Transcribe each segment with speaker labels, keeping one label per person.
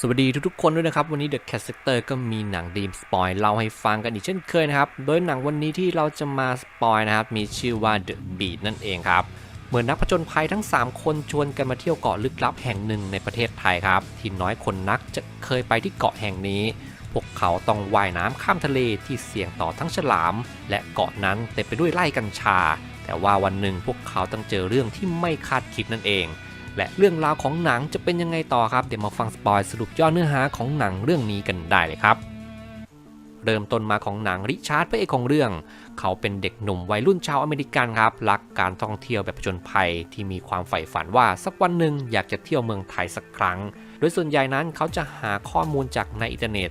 Speaker 1: สวัสดีทุกๆคนด้วยนะครับ วันนี้ The Cat Sector ก็มีหนังดีมสปอยเล่าให้ฟังกันอีกเช่นเคยนะครับ โดยหนังวันนี้ที่เราจะมาสปอยนะครับ มีชื่อว่า The Beat นั่นเองครับ เหมือนนักผจญภัยทั้ง 3 คนชวนกันมาเที่ยวเกาะลึกลับแห่งหนึ่งในประเทศไทยครับ ที่น้อยคนนักจะเคยไปที่เกาะแห่งนี้ พวกเขาต้องว่ายน้ำข้ามทะเลที่เสี่ยงต่อทั้งฉลาม และเกาะนั้นเต็มไปด้วยไร่กัญชา แต่ว่าวันหนึ่งพวกเขาต้องเจอเรื่องที่ไม่คาดคิดนั่นเอง และเรื่องราวของหนังจะเป็นยังไงต่อครับ เดี๋ยวมาฟังสปอยสรุปย่อเนื้อหาของหนังเรื่องนี้กันได้เลยครับเริ่มต้นมาของหนังริชาร์ดพระเอกของเรื่อง เขาเป็นเด็กหนุ่มวัยรุ่นชาวอเมริกันครับรักการท่องเที่ยวแบบผจญภัยที่มีความใฝ่ฝันว่าสักวันหนึ่งอยากจะเที่ยวเมืองไทยสักครั้ง โดยส่วนใหญ่นั้นเขาจะหาข้อมูลจากในอินเทอร์เน็ต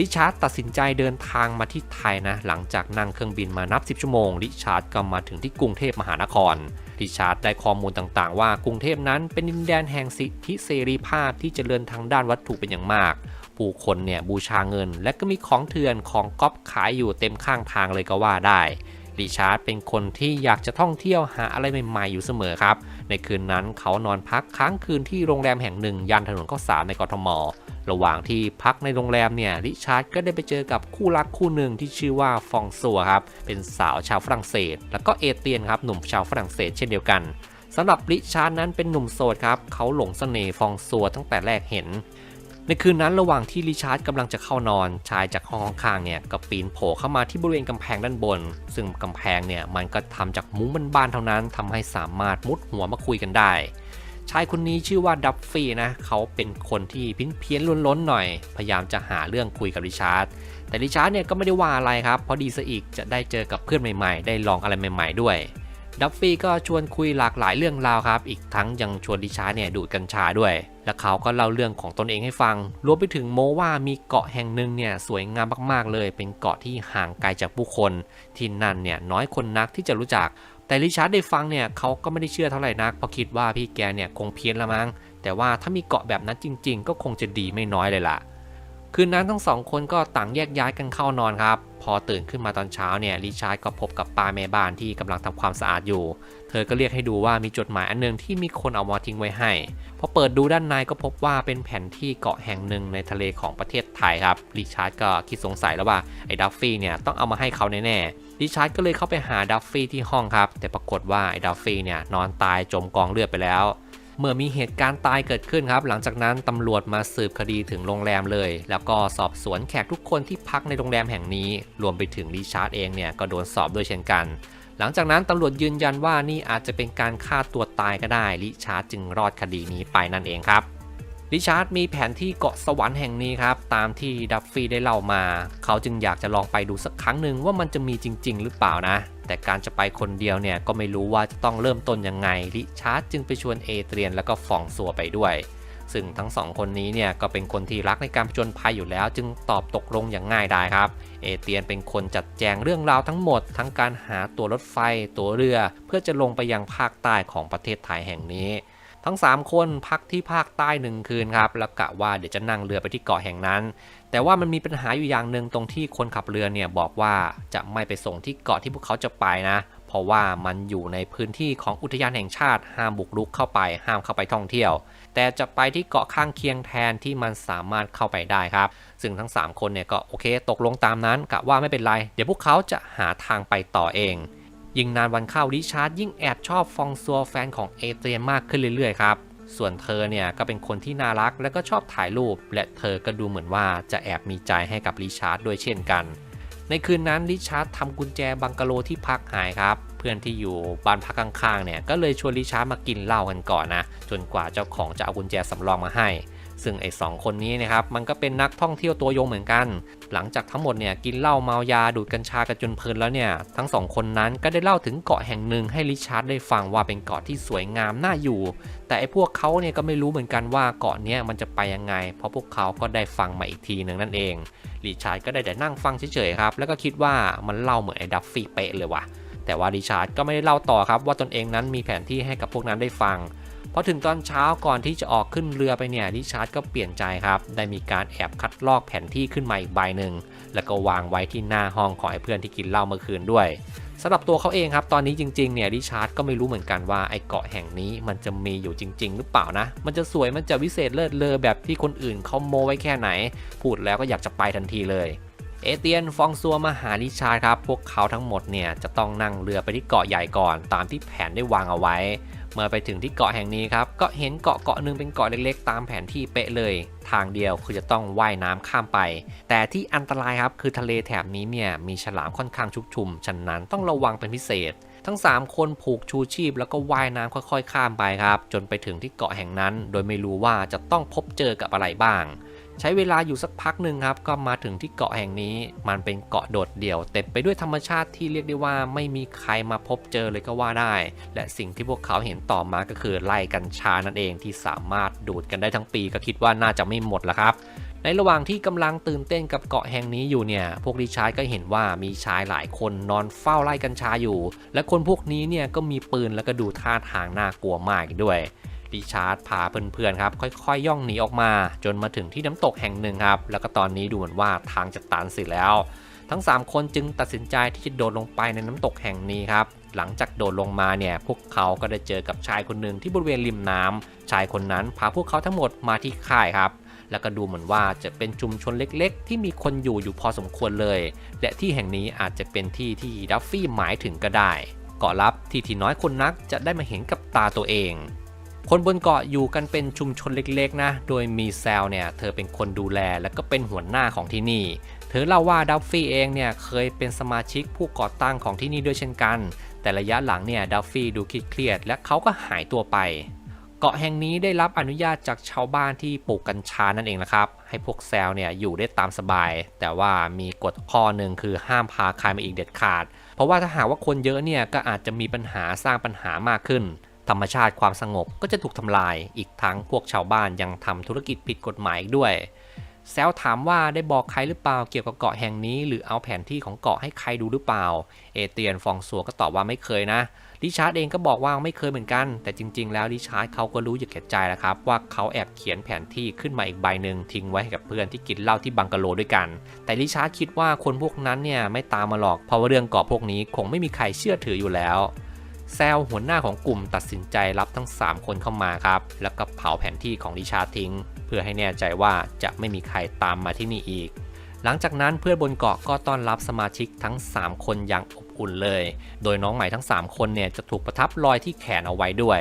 Speaker 1: ริชาร์ดตัดสินใจเดินทางมาที่ไทยนะ หลังจากนั่งเครื่องบินมานับ 10 ชั่วโมง ริชาร์ดก็มาถึงที่กรุงเทพมหานคร ริชาร์ดได้ข้อมูลต่างๆ ว่ากรุงเทพนั้นเป็นดินแดนแห่งสิทธิเสรีภาพที่เจริญทางด้านวัตถุเป็นอย่างมาก ผู้คนเนี่ยบูชาเงิน และก็มีของเถื่อนของก๊อปขายอยู่เต็มข้างทางเลยก็ว่าได้ ริชาร์ดเป็นคนที่อยากจะท่องเที่ยวหาอะไรใหม่ๆอยู่เสมอครับ ในคืนนั้นเขานอนพักค้างคืนที่โรงแรมแห่งหนึ่งย่านถนนข้าวสารในกรทม ระหว่างที่พักในโรงแรมเนี่ยริชาร์ดก็ได้ไปเจอกับคู่รักคู่หนึ่งที่ชื่อว่าฟองซัวครับ เป็นสาวชาวฝรั่งเศส แล้วก็เอเตียนครับหนุ่มชาวฝรั่งเศสเช่นเดียวกันสำหรับริชาร์ดนั้นเป็นหนุ่มโสดครับเขาหลงเสน่ห์ฟองซัวตั้งแต่แรกเห็น ในคืนนั้นระหว่างที่ริชาร์ดกำลังจะเข้านอน ชายจากห้องข้างๆเนี่ยก็ปีนโผล่เข้ามาที่บริเวณกำแพงด้านบน ซึ่งกำแพงเนี่ยมันก็ทำจากมุ้งบ้านๆเท่านั้นทำให้สามารถมุดหัวมาคุยกันได้ชายคนนี้ชื่อว่าดับฟี่นะ เขาเป็นคนที่พิ้นเพี้ยนล้นๆหน่อย พยายามจะหาเรื่องคุยกับริชาร์ด แต่ริชาร์ดเนี่ยก็ไม่ได้ว่าอะไรครับ เพราะดีซะอีกจะได้เจอกับเพื่อนใหม่ๆ ได้ลองอะไรใหม่ ๆ ด้วย ดับฟี่ก็ชวนคุยหลากหลายเรื่องราวครับ อีกทั้งยังชวนริชาร์เนี่ยดูดกัญชาด้วย และเขาก็เล่าเรื่องของตนเองให้ฟัง รวมไปถึงโมว่ามีเกาะแห่งหนึ่งเนี่ยสวยงามมากๆเลย เป็นเกาะที่ห่างไกลจากผู้คน ที่นั่นเนี่ยน้อยคนนักที่จะรู้จัก แต่ริชาร์ดได้ฟังเนี่ยเขาก็ไม่ได้เชื่อเท่าไหร่นัก เพราะคิดว่าพี่แกเนี่ยคงเพี้ยนละมั้ง แต่ว่าถ้ามีเกาะแบบนั้นจริง ๆ ก็คงจะดีไม่น้อยเลยล่ะ คืนนั้นทั้งสองคนก็ต่างแยกย้ายกันเข้านอนครับ พอตื่นขึ้นมาตอนเช้าเนี่ยริชาร์ดก็พบกับป้าแม่บ้านที่กำลังทำความสะอาดอยู่ เธอก็เรียกให้ดูว่ามีจดหมายอันหนึงที่มีคนเอามาทิ้งไว้ให้ พอเปิดดูด้านในก็พบว่าเป็นแผนที่เกาะแห่งหนึ่งในทะเลของประเทศไทยครับริชาร์ดก็คิดสงสัยแล้วว่าไอ้ดัฟฟี่เนี่ยต้องเอามาให้เขาแน่ๆริชาร์ดก็เลยเข้าไปหาดัฟฟี่ที่ห้องครับ แต่ปรากฏว่าไอ้ดัฟฟี่เนี่ยนอนตายจมกองเลือดไปแล้ว เมื่อมีเหตุการณ์ตายเกิดขึ้นครับ หลังจากนั้นตำรวจมาสืบคดีถึงโรงแรมเลย แล้วก็สอบสวนแขกทุกคนที่พักในโรงแรมแห่งนี้ รวมไปถึงริชาร์ดเองเนี่ยก็โดนสอบด้วยเช่นกัน หลังจากนั้นตำรวจยืนยันว่านี่อาจจะเป็นการฆ่าตัวตายก็ได้ริชาร์ดจึงรอดคดีนี้ไปนั่นเองครับริชาร์ดมีแผนที่เกาะสวรรค์แห่งนี้ครับ ตามที่ดัฟฟี่ได้เล่ามา เขาจึงอยากจะลองไปดูสักครั้งหนึ่งว่ามันจะมีจริง ๆ หรือเปล่านะ แต่การจะไปคนเดียวเนี่ยก็ไม่รู้ว่าจะต้องเริ่มต้นยังไงลิชาร์ดจึงไปชวนเอเตรียนแล้วก็ฟองซัวไปด้วย ซึ่งทั้งสองคนนี้เนี่ยก็เป็นคนที่รักในการผจญภัยอยู่แล้ว จึงตอบตกลงอย่างง่ายดายครับ เอเตียนเป็นคนจัดแจงเรื่องราวทั้งหมด ทั้งการหาตัวรถไฟ ตัวเรือ เพื่อจะลงไปยังภาคใต้ของประเทศไทยแห่งนี้ ทั้ง 3 คนพักที่ภาคใต้หนึ่งคืนครับแล้วกะว่าเดี๋ยวจะนั่งเรือไปที่เกาะแห่งนั้น แต่ว่ามันมีปัญหาอยู่อย่างหนึ่งตรงที่คนขับเรือเนี่ยบอกว่าจะไม่ไปส่งที่เกาะที่พวกเขาจะไปนะ เพราะว่ามันอยู่ในพื้นที่ของอุทยานแห่งชาติห้ามบุกรุกเข้าไป ห้ามเข้าไปท่องเที่ยว แต่จะไปที่เกาะข้างเคียงแทนที่มันสามารถเข้าไปได้ครับ ซึ่งทั้ง 3 คนเนี่ยก็โอเค ตกลงตามนั้นกะว่าไม่เป็นไร เดี๋ยวพวกเขาจะหาทางไปต่อเอง ยิ่งนานวันเข้าริชาร์ดยิ่งแอบชอบฟองซัวแฟนของเอเตรียนมากขึ้นเรื่อยๆครับส่วนเธอเนี่ยก็เป็นคนที่น่ารักและก็ชอบถ่ายรูป และเธอก็ดูเหมือนว่าจะแอบมีใจให้กับริชาร์ดด้วยเช่นกัน ในคืนนั้นริชาร์ดทำกุญแจบังกะโลที่พักหายครับ เพื่อนที่อยู่บ้านพักข้างๆเนี่ยก็เลยชวนริชาร์ดมากินเหล้ากันก่อนนะ จนกว่าเจ้าของจะเอากุญแจสำรองมาให้ ซึ่งไอ้สองคนนี้นะครับมันก็เป็นนักท่องเที่ยวตัวยงเหมือนกัน หลังจากทั้งหมดเนี่ยกินเหล้าเมายาดูดกัญชากันจนเพลินแล้วเนี่ยทั้งสองคนนั้นก็ได้เล่าถึงเกาะแห่งหนึ่งให้ริชาร์ดได้ฟังว่าเป็นเกาะที่สวยงามน่าอยู่ แต่ไอ้พวกเขาเนี่ยก็ไม่รู้เหมือนกันว่าเกาะเนี้ยมันจะไปยังไง เพราะพวกเขาก็ได้ฟังมาอีกทีหนึ่งนั่นเองริชาร์ดก็ได้แต่นั่งฟังเฉยๆครับแล้วก็คิดว่ามันเล่าเหมือนไอ้ดัฟฟี่เป๊ะเลยว่ะแต่ว่าริชาร์ดก็ไม่ได้เล่าต่อครับว่าตนเองนั้นมีแผนที่ให้กับพวกนั้นได้ฟัง พอถึงตอนเช้าก่อนที่จะออกขึ้นเรือไปเนี่ยริชาร์ดก็เปลี่ยนใจครับ ได้มีการแอบคัดลอกแผนที่ขึ้นมาอีกใบหนึ่ง แล้วก็วางไว้ที่หน้าห้องของไอ้เพื่อนที่กินเหล้าเมื่อคืนด้วยสำหรับตัวเขาเองครับ ตอนนี้จริงๆเนี่ยริชาร์ดก็ไม่รู้เหมือนกันว่าไอ้เกาะแห่งนี้มันจะมีอยู่จริง ๆ หรือเปล่านะ มันจะสวยมันจะวิเศษเลิศเลอแบบที่คนอื่นเขาโมไว้แค่ไหน พูดแล้วก็อยากจะไปทันทีเลยเอเตียนฟองซัวมาหาริชาร์ดครับ พวกเขาทั้งหมดเนี่ยจะต้องนั่งเรือไปที่เกาะใหญ่ก่อน ตามที่แผนได้วางเอาไว้ เมื่อไปถึงที่เกาะแห่งนี้ครับก็เห็นเกาะเกาะหนึ่งเป็นเกาะเล็กๆ ตามแผนที่เป๊ะเลย ทางเดียวคือจะต้องว่ายน้ำข้ามไป แต่ที่อันตรายครับคือทะเลแถบนี้เนี่ยมีฉลามค่อนข้างชุกชุมฉะนั้นต้องระวังเป็นพิเศษ ทั้ง 3 คนผูกชูชีพแล้วก็ว่ายน้ำค่อยๆ ข้ามไปครับ จนไปถึงที่เกาะแห่งนั้น โดยไม่รู้ว่าจะต้องพบเจอกับอะไรบ้าง ใช้เวลาอยู่สักพักหนึ่งครับ ก็มาถึงที่เกาะแห่งนี้ มันเป็นเกาะโดดเดี่ยวเต็มไปด้วยธรรมชาติที่เรียกได้ว่าไม่มีใครมาพบเจอเลยก็ว่าได้ และสิ่งที่พวกเขาเห็นต่อมาก็คือไล่กัญชานั่นเองที่สามารถดูดกันได้ทั้งปีก็คิดว่าน่าจะไม่หมดแล้วครับในระหว่างที่กำลังตื่นเต้นกับเกาะแห่งนี้อยู่เนี่ย พวกริชาร์ดก็เห็นว่ามีชายหลายคนนอนเฝ้าไล่กัญชาอยู่ และคนพวกนี้เนี่ยก็มีปืนแล้วก็ดูท่าทางน่ากลัวมากด้วย ริชาร์ดพาเพื่อนๆครับค่อยๆ ย่องหนีออกมา จนมาถึงที่น้ำตกแห่งหนึ่งครับ แล้วก็ตอนนี้ดูเหมือนว่าทางจะตันเสิแล้ว ทั้ง 3 คนจึงตัดสินใจที่จะโดดลงไปในน้ำตกแห่งนี้ครับหลังจากโดดลงมาเนี่ยพวกเขาก็ได้เจอกับชายคนหนึ่งที่บริเวณริมน้ำชายคนนั้นพาพวกเขาทั้งหมดมาที่ค่ายครับ แล้วก็ดูเหมือนว่าจะเป็นชุมชนเล็กๆ ที่มีคนอยู่อยู่พอสมควรเลย และที่แห่งนี้อาจจะเป็นที่ที่ดัฟฟี่หมายถึงก็ได้เกาะลับที่ที่น้อยคนนักจะได้มาเห็นกับตาตัวเอง คนบนเกาะอยู่กันเป็นชุมชนเล็กๆนะ โดยมีแซลเนี่ยเธอเป็นคนดูแลและก็เป็นหัวหน้าของที่นี่ เธอเล่าว่าดัฟฟี่เองเนี่ยเคยเป็นสมาชิกผู้ก่อตั้งของที่นี่ด้วยเช่นกัน แต่ระยะหลังเนี่ยดัฟฟี่ดูเครียดและเขาก็หายตัวไป เกาะแห่งนี้ได้รับอนุญาตจากชาวบ้านที่ปลูกกัญชานั่นเองนะครับ ให้พวกแซลเนี่ยอยู่ได้ตามสบาย แต่ว่ามีกฎข้อหนึ่งคือห้ามพาใครมาอีกเด็ดขาด เพราะว่าถ้าหากว่าคนเยอะเนี่ยก็อาจจะมีปัญหาสร้างปัญหามากขึ้น ธรรมชาติความสงบก็จะถูกทำลาย อีกทั้งพวกชาวบ้านยังทำธุรกิจผิดกฎหมายด้วย แซลถามว่าได้บอกใครหรือเปล่าเกี่ยวกับเกาะแห่งนี้ หรือเอาแผนที่ของเกาะให้ใครดูหรือเปล่า เอเตียนฟองซัวก็ตอบว่าไม่เคยนะริชาร์ดเองก็บอกว่าไม่เคยเหมือนกัน แต่จริง ๆ แล้วริชาร์ดเขาก็รู้อยู่แก่ใจแล้วครับว่าเขาแอบเขียนแผนที่ขึ้นมาอีกใบหนึ่งทิ้งไว้ให้กับเพื่อนที่กินเหล้าที่บังกะโลด้วยกัน แต่ริชาร์ดคิดว่าคนพวกนั้นเนี่ยไม่ตามมาหรอกเพราะว่าเรื่องเกาะพวกนี้คงไม่มีใครเชื่อถืออยู่แล้ว แซลหัวหน้าของกลุ่มตัดสินใจรับทั้ง 3 คนเข้ามาครับ แล้วก็เผาแผนที่ของดิชาทิ้ง เพื่อให้แน่ใจว่าจะไม่มีใครตามมาที่นี่อีก หลังจากนั้นเพื่อนบนเกาะก็ต้อนรับสมาชิกทั้ง 3 คนอย่างอบอุ่นเลย โดยน้องใหม่ทั้ง 3 คนเนี่ยจะถูกประทับรอยที่แขนเอาไว้ด้วย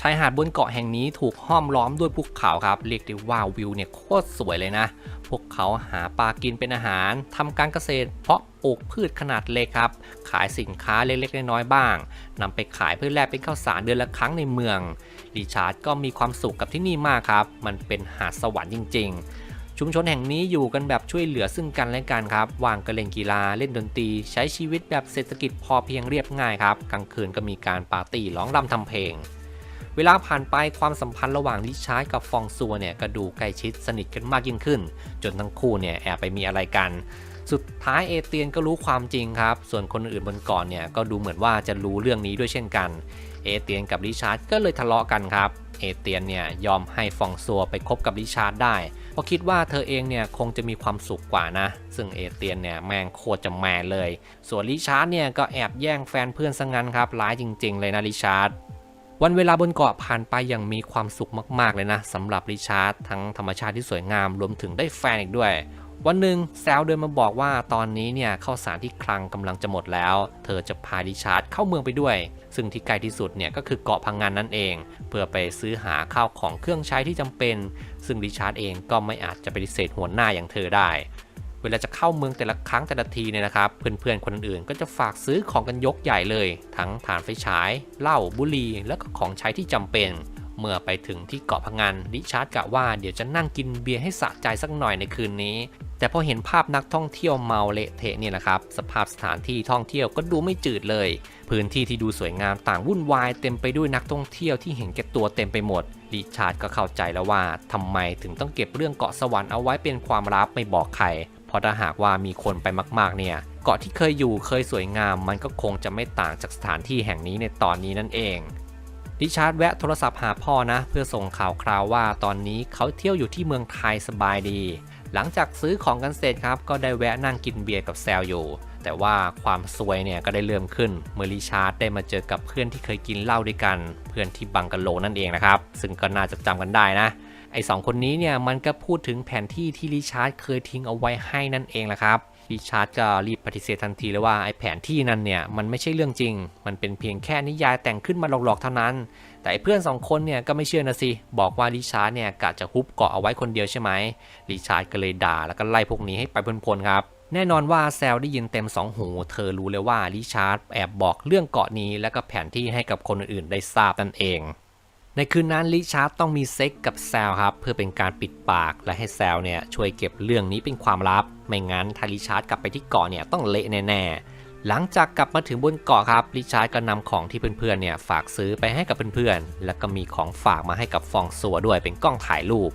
Speaker 1: ชายหาดบนเกาะแห่งนี้ถูกห้อมล้อมด้วยภูเขาครับเรียกได้ว่าวิวเนี่ยโคตรสวยเลยนะ พวกเขาหาปลากินเป็นอาหารทำการเกษตร เพาะปลูกพืชขนาดเล็กครับ ขายสินค้าเล็กๆน้อยๆบ้างนำไปขายเพื่อแลกเป็นข้าวสารเดือนละครั้งในเมืองริชาร์ดก็มีความสุขกับที่นี่มากครับ มันเป็นหาดสวรรค์จริง ๆ ชุมชนแห่งนี้อยู่กันแบบช่วยเหลือซึ่งกันและกันครับวางก็เล่นกีฬาเล่นดนตรี ใช้ชีวิตแบบเศรษฐกิจพอเพียงเรียบง่ายครับกลางคืนก็มีการปาร์ตี้ร้องรำทำเพลง เวลาผ่านไปความสัมพันธ์ระหว่างริชาร์ดกับฟองซัวเนี่ยก็ดูใกล้ชิดสนิทกันมากยิ่งขึ้น จนทั้งคู่เนี่ยแอบไปมีอะไรกัน สุดท้ายเอเตียนก็รู้ความจริงครับ ส่วนคนอื่นบนเกาะเนี่ยก็ดูเหมือนว่าจะรู้เรื่องนี้ด้วยเช่นกัน เอเตียนกับริชาร์ดก็เลยทะเลาะกันครับเอเตียนเนี่ยยอมให้ฟองซัวไปคบกับริชาร์ดได้ เพราะคิดว่าเธอเองเนี่ยคงจะมีความสุขกว่านะ ซึ่งเอเตียนเนี่ยแม่งโคตรจะแมนเลย ส่วนริชาร์ดเนี่ยก็แอบแย่งแฟนเพื่อนซะงั้นครับร้ายจริง ๆ เลยนะริชาร์ด วันเวลาบนเกาะผ่านไปอย่างมีความสุขมาก ๆ เลยนะสำหรับริชาร์ดทั้งธรรมชาติที่สวยงามรวมถึงได้แฟนอีกด้วย วันหนึ่งแซลเดินมาบอกว่าตอนนี้เนี่ยข้าวสารที่คลังกำลังจะหมดแล้ว เธอจะพาริชาร์ดเข้าเมืองไปด้วย ซึ่งที่ไกลที่สุดเนี่ยก็คือเกาะพังงานนั่นเอง เพื่อไปซื้อหาข้าวของเครื่องใช้ที่จำเป็น ซึ่งริชาร์ดเองก็ไม่อาจจะปฏิเสธหัวหน้าอย่างเธอได้ วลาจะเข้าเมืองแต่ละครั้งแต่ละทีเนี่ยนะครับ เพื่อนๆคนอื่นๆก็จะฝากซื้อของกันยกใหญ่เลย ทั้งถ่านไฟฉายเหล้าบุหรี่และก็ของใช้ที่จำเป็น เมื่อไปถึงที่เกาะพังงานริชาร์ดกะว่าเดี๋ยวจะนั่งกินเบียร์ให้สะใจสักหน่อยในคืนนี้ แต่พอเห็นภาพนักท่องเที่ยวเมาเละเทะเนี่ยนะครับสภาพสถานที่ท่องเที่ยวก็ดูไม่จืดเลย พื้นที่ที่ดูสวยงามต่างวุ่นวายเต็มไปด้วยนักท่องเที่ยวที่เห็นแก่ตัวเต็มไปหมดริชาร์ดก็เข้าใจแล้วว่าทำไมถึงต้องเก็บเรื่องเกาะสวรรค์เอาไว้เป็นความลับไม่บอกใคร เพราะถ้าหากว่ามีคนไปมากๆเนี่ย เกาะที่เคยอยู่เคยสวยงาม มันก็คงจะไม่ต่างจากสถานที่แห่งนี้ในตอนนี้นั่นเองริชาร์ดแวะโทรศัพท์หาพ่อนะ เพื่อส่งข่าวคราวว่าตอนนี้เขาเที่ยวอยู่ที่เมืองไทยสบายดี หลังจากซื้อของกันเสร็จครับ ก็ได้แวะนั่งกินเบียร์กับแซลอยู่ แต่ว่าความซวยเนี่ยก็ได้เริ่มขึ้น เมื่อริชาร์ดได้มาเจอกับเพื่อนที่เคยกินเหล้าด้วยกัน เพื่อนที่บังกะโลนั่นเองนะครับ ซึ่งก็น่าจะจำกันได้นะ ไอ้สองคนนี้เนี่ยมันก็พูดถึงแผนที่ที่ริชาร์ดเคยทิ้งเอาไว้ให้นั่นเองแหละครับริชาร์ดก็รีบปฏิเสธทันทีเลยว่าไอ้แผนที่นั้นเนี่ยมันไม่ใช่เรื่องจริง มันเป็นเพียงแค่นิยายแต่งขึ้นมาหลอกๆเท่านั้น แต่เพื่อนสองคนเนี่ยก็ไม่เชื่อนะสิ บอกว่าริชาร์ดเนี่ยกะจะฮุบเกาะเอาไว้คนเดียวใช่ไหมริชาร์ดก็เลยด่าแล้วก็ไล่พวกนี้ให้ไปพ้นๆครับ แน่นอนว่าแซลได้ยินเต็มสองหู เธอรู้เลยว่าริชาร์ดแอบบอกเรื่องเกาะนี้ และก็แผนที่ให้กับคนอื่นๆได้ทราบนั่นเอง ในคืนนั้นลิชาร์ดต้องมีเซ็กกับแซลครับ เพื่อเป็นการปิดปากและให้แซลเนี่ยช่วยเก็บเรื่องนี้เป็นความลับ ไม่งั้นถ้าลิชาร์ดกลับไปที่เกาะเนี่ยต้องเละแน่ๆ หลังจากกลับมาถึงบนเกาะครับลิชาร์ดก็นำของที่เพื่อนๆเนี่ยฝากซื้อไปให้กับเพื่อนๆ แล้วก็มีของฝากมาให้กับฟองซัวด้วยเป็นกล้องถ่ายรูป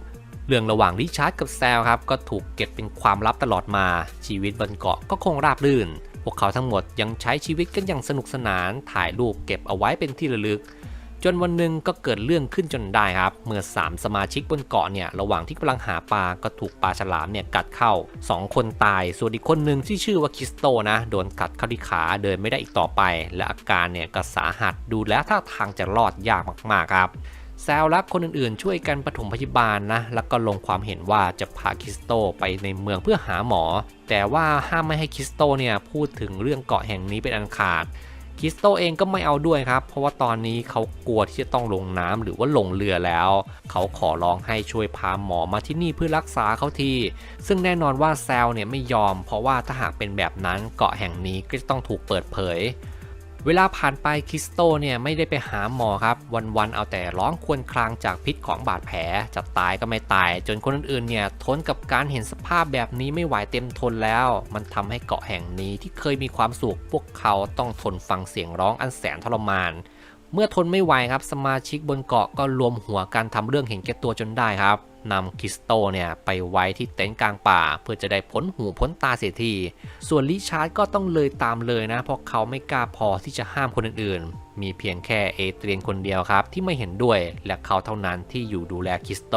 Speaker 1: เรื่องระหว่างริชาร์ดกับแซลครับก็ถูกเก็บเป็นความลับตลอดมา ชีวิตบนเกาะก็คงราบรื่น พวกเขาทั้งหมดยังใช้ชีวิตกันอย่างสนุกสนานถ่ายรูปเก็บเอาไว้เป็นที่ระลึก จนวันหนึ่งก็เกิดเรื่องขึ้นจนได้ครับ เมื่อ 3 สมาชิกบนเกาะเนี่ยระหว่างที่กำลังหาปลาก็ถูกปลาฉลามเนี่ยกัดเข้า 2 คนตาย ส่วนอีกคนหนึ่งที่ชื่อว่าคริสโตนะ โดนกัดเข้าที่ขาเดินไม่ได้อีกต่อไป และอาการเนี่ยก็สาหัสดูแล้วท่าทางจะรอดยากมากๆครับแซลและคนอื่นๆ ช่วยกันปฐมพยาบาลนะ แล้วก็ลงความเห็นว่าจะพาคริสโตไปในเมืองเพื่อหาหมอ แต่ว่าห้ามไม่ให้คริสโตเนี่ยพูดถึงเรื่องเกาะแห่งนี้เป็นอันขาด คริสโตเองก็ไม่เอาด้วยครับ เพราะว่าตอนนี้เขากลัวที่จะต้องลงน้ำหรือว่าลงเรือแล้ว เขาขอร้องให้ช่วยพาหมอมาที่นี่เพื่อรักษาเขาที ซึ่งแน่นอนว่าแซลเนี่ยไม่ยอม เพราะว่าถ้าหากเป็นแบบนั้นเกาะแห่งนี้ก็จะต้องถูกเปิดเผย เวลาผ่านไปคริสโตเนี่ยไม่ได้ไปหาหมอครับ วันๆเอาแต่ร้องควนครางจากพิษของบาดแผลจะตายก็ไม่ตาย จนคนอื่นๆเนี่ยทนกับการเห็นสภาพแบบนี้ไม่ไหวเต็มทนแล้ว มันทำให้เกาะแห่งนี้ที่เคยมีความสุขพวกเขาต้องทนฟังเสียงร้องอันแสนทรมาน เมื่อทนไม่ไหวครับสมาชิกบนเกาะก็รวมหัวกันทำเรื่องเห็นแก่ตัวจนได้ครับนำคริสโตเนี่ยไปไว้ที่เต็นท์กลางป่า เพื่อจะได้พ้นหูพ้นตาเสียที ส่วนลิชาร์ดก็ต้องเลยตามเลยนะ เพราะเขาไม่กล้าพอที่จะห้ามคนอื่นๆ มีเพียงแค่เอเตรียนคนเดียวครับที่ไม่เห็นด้วย และเขาเท่านั้นที่อยู่ดูแลคริสโต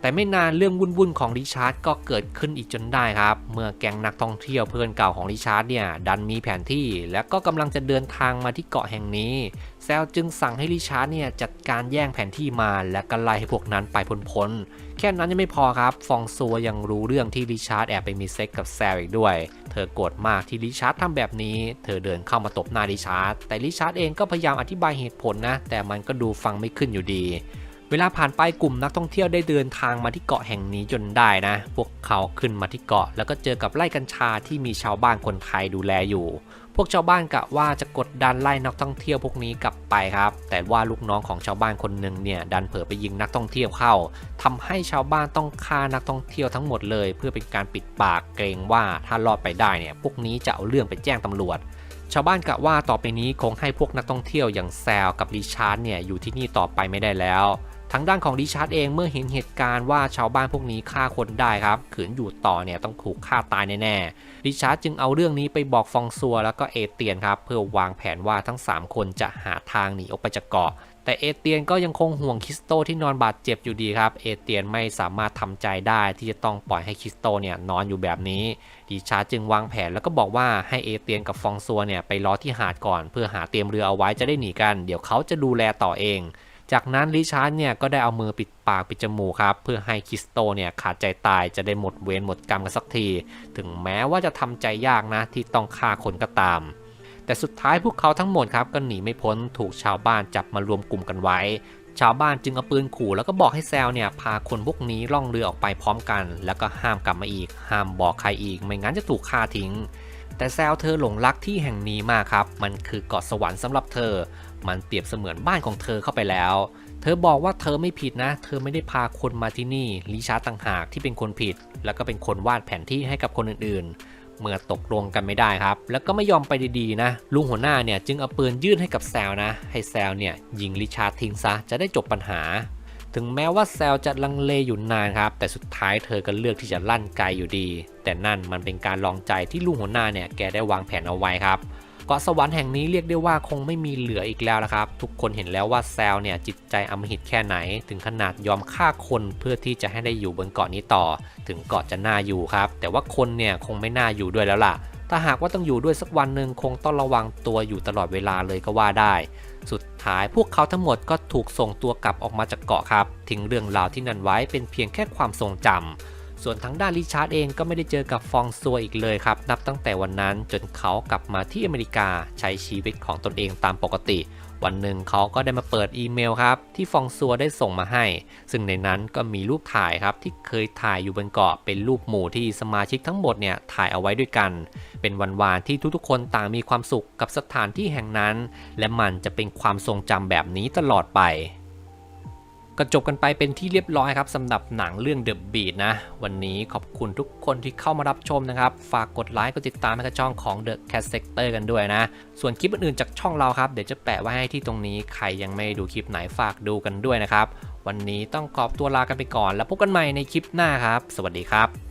Speaker 1: แต่ไม่นานเรื่องวุ่นๆของริชาร์ดก็เกิดขึ้นอีกจนได้ครับ เมื่อแก๊งนักท่องเที่ยวเพื่อนเก่าของริชาร์ดเนี่ยดันมีแผนที่ และก็กำลังจะเดินทางมาที่เกาะแห่งนี้ แซลจึงสั่งให้ริชาร์ดเนี่ยจัดการแย่งแผนที่มาและก็ไล่ให้พวกนั้นไปพ้นๆแค่นั้นยังไม่พอครับ ฟองซัวยังรู้เรื่องที่ริชาร์ดแอบไปมีเซ็กกับแซลอีกด้วย เธอโกรธมากที่ริชาร์ดทำแบบนี้ เธอเดินเข้ามาตบหน้าริชาร์ดแต่ริชาร์ดเองก็พยายามอธิบายเหตุผลนะ แต่มันก็ดูฟังไม่ขึ้นอยู่ดี เวลาผ่านไปกลุ่มนักท่องเที่ยวได้เดินทางมาที่เกาะแห่งนี้จนได้นะ พวกเขาขึ้นมาที่เกาะ แล้วก็เจอกับไร่กัญชาที่มีชาวบ้านคนไทยดูแลอยู่ พวกชาวบ้านกะว่าจะกดดันไล่นักท่องเที่ยวพวกนี้กลับไปครับ แต่ว่าลูกน้องของชาวบ้านคนหนึ่งเนี่ยดันเผลอไปยิงนักท่องเที่ยวเข้าทำให้ชาวบ้านต้องฆ่านักท่องเที่ยวทั้งหมดเลย เพื่อเป็นการปิดปากเกรงว่าถ้ารอดไปได้เนี่ยพวกนี้จะเอาเรื่องไปแจ้งตำรวจชาวบ้านกะว่าต่อไปนี้คงให้พวกนักท่องเที่ยวอย่างแซลกับริชาร์ดเนี่ยอยู่ที่นี่ต่อไปไม่ได้แล้ว ทางด้านของริชาร์ดเองเมื่อเห็นเหตุการณ์ว่าชาวบ้านพวกนี้ฆ่าคนได้ครับขืนอยู่ต่อเนี่ยต้องถูกฆ่าตายแน่ๆริชาร์ดจึงเอาเรื่องนี้ไปบอกฟองซัวแล้วก็เอเตียนครับเพื่อวางแผนว่าทั้ง 3 คนจะหาทางหนีออกไปจากเกาะแต่เอเตียนก็ยังคงห่วงคริสโตที่นอนบาดเจ็บอยู่ดีครับ เอเตียนไม่สามารถทำใจได้ที่จะต้องปล่อยให้คริสโตเนี่ยนอนอยู่แบบนี้ริชาร์ดจึงวางแผนแล้วก็บอกว่าให้เอเตียนกับฟองซัวเนี่ยไปรอที่หาดก่อน เพื่อหาเตรียมเรือเอาไว้จะได้หนีกัน เดี๋ยวเขาจะดูแลต่อเอง จากนั้นริชาร์ดเนี่ยก็ได้เอามือปิดปากปิดจมูกครับเพื่อให้คริสโตเนี่ยขาดใจตายจะได้หมดเวรหมดกรรมกันสักที ถึงแม้ว่าจะทำใจยากนะที่ต้องฆ่าคนก็ตาม แต่สุดท้ายพวกเขาทั้งหมดครับก็หนีไม่พ้นถูกชาวบ้านจับมารวมกลุ่มกันไว้ ชาวบ้านจึงเอาปืนขู่แล้วก็บอกให้แซลเนี่ยพาคนพวกนี้ล่องเรือออกไปพร้อมกัน แล้วก็ห้ามกลับมาอีก ห้ามบอกใครอีก ไม่งั้นจะถูกฆ่าทิ้งแต่แซลเธอหลงรักที่แห่งนี้มากครับ มันคือเกาะสวรรค์สำหรับเธอ มันเปรียบเสมือนบ้านของเธอเข้าไปแล้ว เธอบอกว่าเธอไม่ผิดนะ เธอไม่ได้พาคนมาที่นี่ลิชาต่างหากที่เป็นคนผิด แล้วก็เป็นคนวาดแผนที่ให้กับคนอื่นๆ เมื่อตกลงกันไม่ได้ครับ แล้วก็ไม่ยอมไปดีๆนะ ลุงหัวหน้าเนี่ยจึงเอาปืนยื่นให้กับแซลนะ ให้แซลเนี่ยยิงลิชาทิ้งซะจะได้จบปัญหา ถึงแม้ว่าแซลจะลังเลอยู่นานครับ แต่สุดท้ายเธอก็เลือกที่จะลั่นไกลอยู่ดี แต่นั่นมันเป็นการลองใจที่ลุงหัวหน้าเนี่ยแกได้วางแผนเอาไว้ครับ เกาะสวรรค์แห่งนี้เรียกได้ว่าคงไม่มีเหลืออีกแล้วนะครับ ทุกคนเห็นแล้วว่าแซลเนี่ยจิตใจอำมหิตแค่ไหน ถึงขนาดยอมฆ่าคนเพื่อที่จะให้ได้อยู่บนเกาะนี้ต่อ ถึงเกาะจะน่าอยู่ครับ แต่ว่าคนเนี่ยคงไม่น่าอยู่ด้วยแล้วล่ะถ้าหากว่าต้องอยู่ด้วยสักวันหนึ่งคงต้องระวังตัวอยู่ตลอดเวลาเลยก็ว่าได้ สุดท้ายพวกเขาทั้งหมดก็ถูกส่งตัวกลับออกมาจากเกาะครับ ทิ้งเรื่องราวที่นั่นไว้เป็นเพียงแค่ความทรงจำ ส่วนทางด้านริชาร์ดเองก็ไม่ได้เจอกับฟองซัวอีกเลยครับ นับตั้งแต่วันนั้นจนเขากลับมาที่อเมริกาใช้ชีวิตของตนเองตามปกติ วันหนึ่งเขาก็ได้มาเปิดอีเมลครับที่ฟองซัวได้ส่งมาให้ ซึ่งในนั้นก็มีรูปถ่ายครับที่เคยถ่ายอยู่บนเกาะเป็นรูปหมู่ที่สมาชิกทั้งหมดเนี่ยถ่ายเอาไว้ด้วยกัน เป็นวันวานที่ทุกๆ คนต่างมีความสุขกับสถานที่แห่งนั้น และมันจะเป็นความทรงจำแบบนี้ตลอดไป ก็จบกันไปเป็นที่เรียบร้อยครับสำหรับหนังเรื่อง The Beat นะ วันนี้ขอบคุณทุกคนที่เข้ามารับชมนะครับ ฝากกดไลค์กดติดตามให้กับช่องของ The Cat Sector กันด้วยนะ ส่วนคลิปอื่นๆจากช่องเราครับ เดี๋ยวจะแปะไว้ให้ที่ตรงนี้ใครยังไม่ดูคลิปไหนฝากดูกันด้วยนะครับ วันนี้ต้องขอบตัวลากันไปก่อน แล้วพบกันใหม่ในคลิปหน้าครับ สวัสดีครับ